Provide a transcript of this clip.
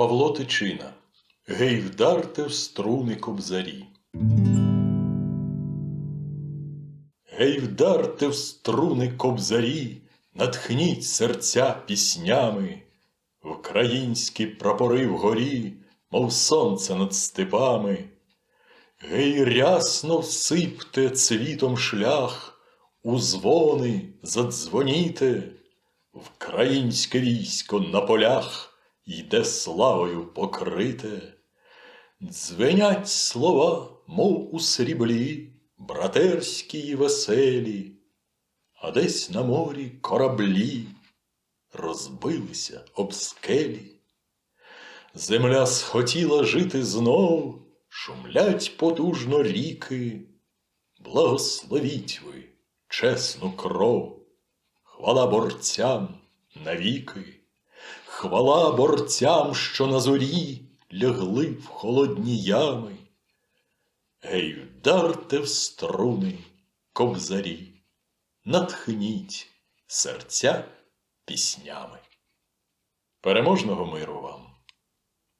Павло Тичина. Гей, вдарте в струни кобзарі. Гей, вдарте в струни кобзарі, натхніть серця піснями, Українські прапори вгорі, мов сонце над степами. Гей, рясно всипте цвітом шлях, у дзвони задзвоніте, Вкраїнське військо на полях йде славою покрите. Дзвенять слова, мов у сріблі, братерські й веселі, а десь на морі кораблі розбилися об скелі. Земля схотіла жити знов, шумлять потужно ріки. Благословіть ви чесну кров, хвала борцям навіки, хвала борцям, що на зорі лягли в холодні ями. Гей, вдарте в струни кобзарі, натхніть серця піснями. Переможного миру вам!